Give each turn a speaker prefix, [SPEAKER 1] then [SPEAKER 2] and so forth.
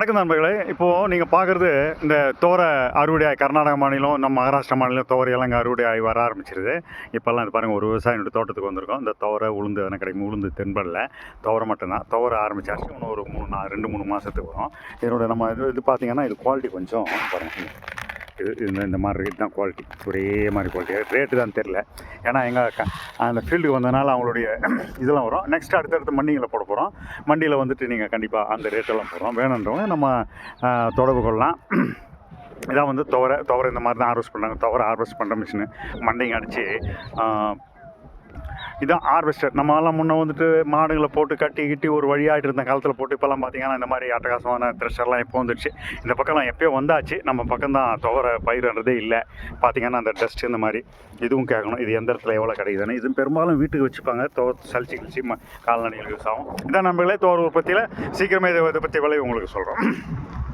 [SPEAKER 1] வணக்கம் நண்பர்களே. இப்போது நீங்கள் பார்க்குறது இந்த தோரை அறுவடை கர்நாடக மாநிலம் நம்ம மகாராஷ்டிரா மாநிலம் தோரை எல்லாம் இங்கே அறுவடை வர ஆரம்பிச்சிருது. இப்போல்லாம் இது பாருங்கள் ஒரு விவசாயினுடைய தோட்டத்துக்கு வந்திருக்கோம். இந்த தோரை உளுந்து எதனா கிடைக்கும். உளுந்து தென்படல. தோரை மட்டும்தான். தோரை ஆரம்பிச்சாச்சு. இன்னும் ஒரு மூணு நாள் ரெண்டு மூணு மாதத்துக்கு வரும். இதனுடைய நம்ம இது இது பார்த்தீங்கன்னா இது குவாலிட்டி கொஞ்சம் பாருங்கள் இது இந்த இந்த மாதிரி இருக்குது தான் குவாலிட்டி ஒரே மாதிரி குவாலிட்டி ரேட்டு தான் தெரில ஏன்னா எங்கள் க அந்த ஃபீல்டுக்கு வந்ததுனால அவங்களுடைய இதெல்லாம் வரும். நெக்ஸ்ட் அடுத்தடுத்து மண்டிகளை போட போகிறோம் மண்டியில் வந்துட்டு நீங்கள் கண்டிப்பாக அந்த ரேட்டெல்லாம் போடுறோம். வேணுன்றவங்க நம்ம தொடர்பு கொள்ளலாம். இதான் வந்து துவரை துவரை இந்த மாதிரி தான் ஹார்வெஸ்ட் பண்ணுறாங்க துவரை ஹார்வெஸ்ட் பண்ணுற மிஷினு மண்டைங்க அடித்து இதுதான் ஹார்வெஸ்டர் நம்ம எல்லாம் முன்னே வந்துட்டு மாடுகளை போட்டு கட்டி கிட்டி ஒரு வழியாகிட்டு இருந்த காலத்தில் போட்டு இப்போல்லாம் பார்த்தீங்கன்னா இந்த மாதிரி அட்டகாசமான த்ரெஷர்லாம் இப்போ வந்துடுச்சு இந்த பக்கம்லாம் எப்போயோ வந்தாச்சு. நம்ம பக்கம் தான் துவர பயிர்ன்றதே இல்லை. பார்த்தீங்கன்னா அந்த டஸ்ட் இந்த மாதிரி இதுவும் கேட்கணும் இது எந்த இடத்துல எவ்வளோ கிடைக்குதுன்னு. இது பெரும்பாலும் வீட்டுக்கு வச்சுப்பாங்க. தோ சளிச்சு கழிச்சு கால்நடைகள் யூஸ் ஆகும். இதான் நம்மளே தோற உற்பத்தியில் சீக்கிரமே இதை இதை பற்றி விளைவு உங்களுக்கு சொல்கிறோம்